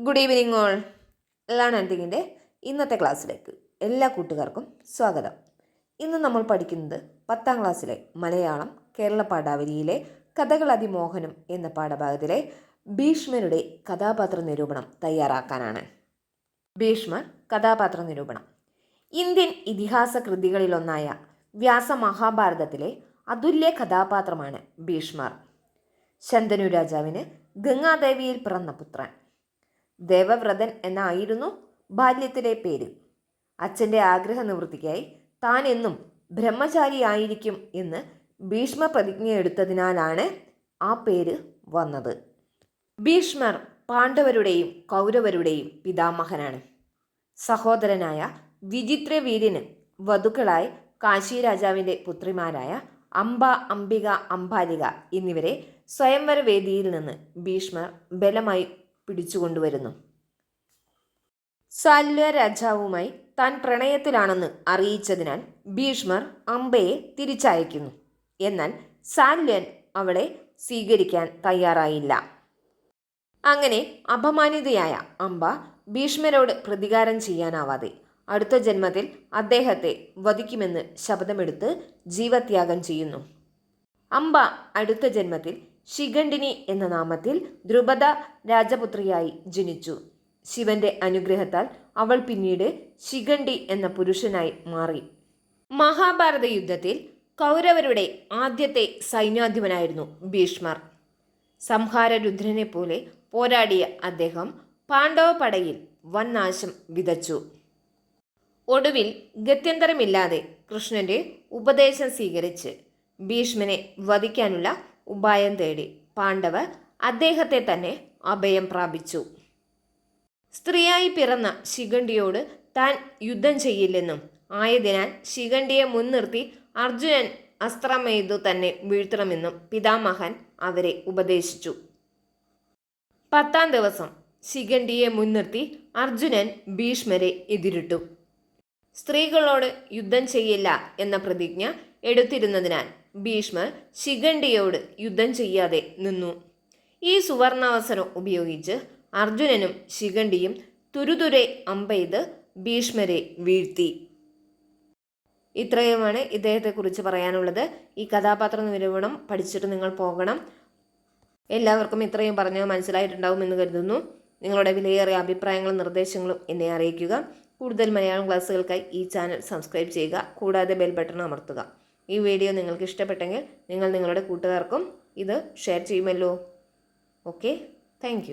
Good evening all learn ഇന്നത്തെ ക്ലാസ്സിലേക്ക് എല്ലാ കൂട്ടുകാർക്കും സ്വാഗതം. ഇന്ന് നമ്മൾ പഠിക്കുന്നത് പത്താം ക്ലാസ്സിലെ മലയാളം കേരള പാഠാവലിയിലെ കഥകൾ അതിമോഹനം എന്ന പാഠഭാഗത്തിലെ ഭീഷ്മരുടെ കഥാപാത്ര നിരൂപണം തയ്യാറാക്കാനാണ്. ഭീഷ്മർ കഥാപാത്ര നിരൂപണം. ഇന്ത്യൻ ഇതിഹാസ കൃതികളിലൊന്നായ വ്യാസമഹാഭാരതത്തിലെ അതുല്യ കഥാപാത്രമാണ് ഭീഷ്മർ. ശന്തനു രാജാവിന് ഗംഗാദേവിയിൽ പിറന്ന പുത്രൻ. ദേവവ്രതൻ എന്നായിരുന്നു ബാല്യത്തിലെ പേര്. അച്ഛന്റെ ആഗ്രഹ നിവൃത്തിക്കായി താൻ എന്നും ബ്രഹ്മചാരിയായിരിക്കും എന്ന് ഭീഷ്മ പ്രതിജ്ഞ എടുത്തതിനാലാണ് ആ പേര് വന്നത്. ഭീഷ്മർ പാണ്ഡവരുടെയും കൗരവരുടെയും പിതാമഹനാണ്. സഹോദരനായ വിചിത്രവീര്യന് വധുക്കളായി കാശി രാജാവിന്റെ പുത്രിമാരായ അംബ അംബിക അംബാലിക എന്നിവരെ സ്വയംവര വേദിയിൽ നിന്ന് ഭീഷ്മർ ബലമായി പിടിച്ചുകൊണ്ടുവരുന്നു. സാല്വ രാജാവുമായി താൻ പ്രണയത്തിലാണെന്ന് അറിയിച്ചതിനാൽ ഭീഷ്മർ അംബയെ തിരിച്ചയക്കുന്നു. എന്നാൽ സാല്വൻ അവളെ സ്വീകരിക്കാൻ തയ്യാറായില്ല. അങ്ങനെ അപമാനിതയായ അംബ ഭീഷ്മരോട് പ്രതികാരം ചെയ്യാനാവാതെ അടുത്ത ജന്മത്തിൽ അദ്ദേഹത്തെ വധിക്കുമെന്ന് ശപഥമെടുത്ത് ജീവത്യാഗം ചെയ്യുന്നു. അംബ അടുത്ത ജന്മത്തിൽ ശിഖണ്ഡിനി എന്ന നാമത്തിൽ ദ്രുപദ രാജപുത്രിയായി ജനിച്ചു. ശിവന്റെ അനുഗ്രഹത്താൽ അവൾ പിന്നീട് ശിഖണ്ഡി എന്ന പുരുഷനായി മാറി. മഹാഭാരത യുദ്ധത്തിൽ കൗരവരുടെ ആദ്യത്തെ സൈന്യാധിപനായിരുന്നു ഭീഷ്മർ. സംഹാരരുദ്രനെ പോലെ പോരാടിയ അദ്ദേഹം പാണ്ഡവ പടയിൽ വൻ നാശം വിതച്ചു. ഒടുവിൽ ഗത്യന്തരമില്ലാതെ കൃഷ്ണന്റെ ഉപദേശം സ്വീകരിച്ച് ഭീഷ്മനെ വധിക്കാനുള്ള ഉപായം തേടി പാണ്ഡവർ അദ്ദേഹത്തെ തന്നെ അഭയം പ്രാപിച്ചു. സ്ത്രീയായി പിറന്ന ശിഖണ്ഡിയോട് താൻ യുദ്ധം ചെയ്യില്ലെന്നും ആയതിനാൽ ശിഖണ്ഡിയെ മുൻനിർത്തി അർജുനൻ അസ്ത്രമെയ്തു തന്നെ വീഴ്ത്തണമെന്നും പിതാമഹൻ അവരെ ഉപദേശിച്ചു. പത്താം ദിവസം ശിഖണ്ഡിയെ മുൻനിർത്തി അർജുനൻ ഭീഷ്മരെ എതിരിട്ടു. സ്ത്രീകളോട് യുദ്ധം ചെയ്യില്ല എന്ന പ്രതിജ്ഞ എടുത്തിരുന്നതിനാൽ ഭീഷ്മർ ശിഖണ്ഡിയോട് യുദ്ധം ചെയ്യാതെ നിന്നു. ഈ സുവർണാവസരം ഉപയോഗിച്ച് അർജുനനും ശിഖണ്ഡിയും തുരുതുരെ അമ്പെയ്ത് ഭീഷ്മരെ വീഴ്ത്തി. ഇത്രയുമാണ് ഇദ്ദേഹത്തെക്കുറിച്ച് പറയാനുള്ളത്. ഈ കഥാപാത്ര നിരൂപണം പഠിച്ചിട്ട് നിങ്ങൾ പോകണം. എല്ലാവർക്കും ഇത്രയും പറഞ്ഞ് മനസ്സിലായിട്ടുണ്ടാവുമെന്ന് കരുതുന്നു. നിങ്ങളുടെ വിലയേറിയ അഭിപ്രായങ്ങളും നിർദ്ദേശങ്ങളും എന്നെ അറിയിക്കുക. കൂടുതൽ മലയാളം ക്ലാസ്സുകൾക്കായി ഈ ചാനൽ സബ്സ്ക്രൈബ് ചെയ്യുക. കൂടാതെ ബെൽ ബട്ടൺ അമർത്തുക. ഈ വീഡിയോ നിങ്ങൾക്ക് ഇഷ്ടപ്പെട്ടെങ്കിൽ നിങ്ങൾ നിങ്ങളുടെ കൂട്ടുകാർക്കും ഇത് ഷെയർ ചെയ്യുമല്ലോ. Okay thank